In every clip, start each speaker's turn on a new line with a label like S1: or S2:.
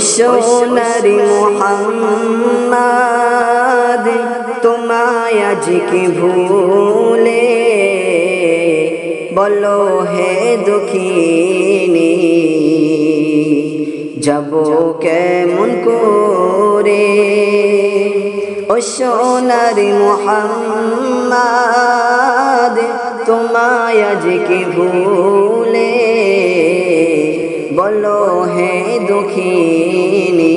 S1: সোনারি মোহাম্মদ, তোমায় আজকে ভুলে বলো হে দুঃখিনী, যাব কেমন করে? ও সোনারি মোহাম্মদ, তোমায় আজকে ভুলে বলো হে দুঃখিনী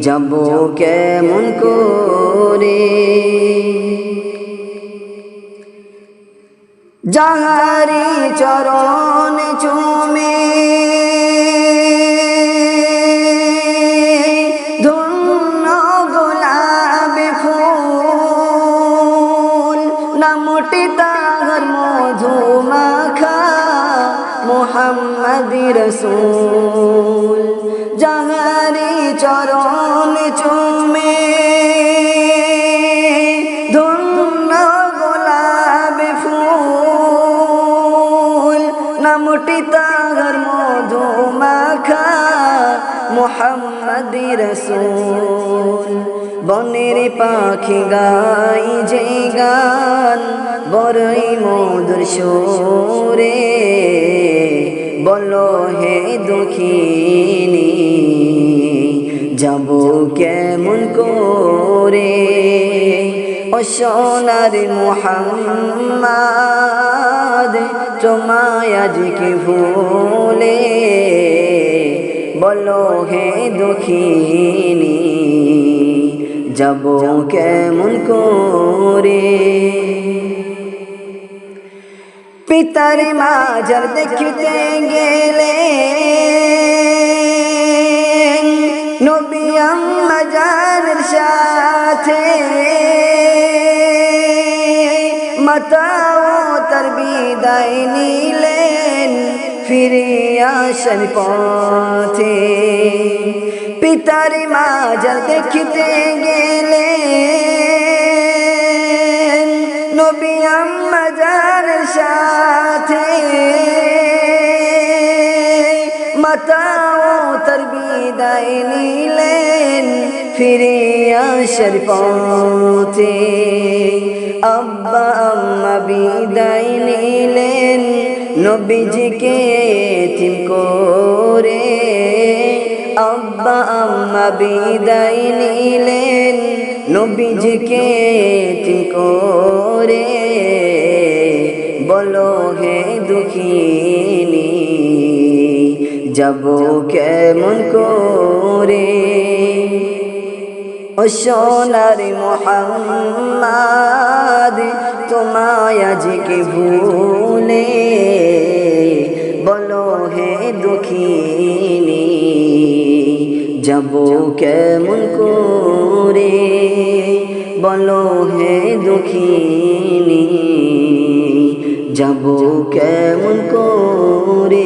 S1: যাব কেমন করে? যাহারি চরণ চুমে ধন্য মোহাম্মদ রসুল যাহারি চরণ চুমে, ধন্য গোলাপে ফুল, নামটি তাহার মধু মাখা মোহাম্মদ রসুল। বনের পাখি গাই যে গান, বড়ই মধুর সুরে। বলো, হে দুঃখিনী, যাব কেমন করে? ও সোনার মোহাম্মদ, তোমায় আজকে ভুলে। বলো, হে দুঃখিনী, যাব কেমন করে? পিতার মাজার দেখতে গেলে নবী আম্মা জানের সাথে মাতাও তার বিদায় নিলেন, ফিরে আসার পথে। পিতার মাজার দেখতে গেলে নবী আম্মা জানের সাথে মাতাও তার বিদায় নিলেন ফিরে আসার পথে। আব্বা আম্মা বিদায় নিলেন, নবীজিকে তিম আব্বা আম্মা বিদায় নিলেন। নবীজিকে তিম করে বলো, হে দুঃখিনী, যাব কেমন করে? সোনার মোহাম্মদ, তোমায় আজকে ভুলে বলো, হে দুঃখিনী যাব কেমন করে? বলো হে দুঃখিনী যাব কেমন করে?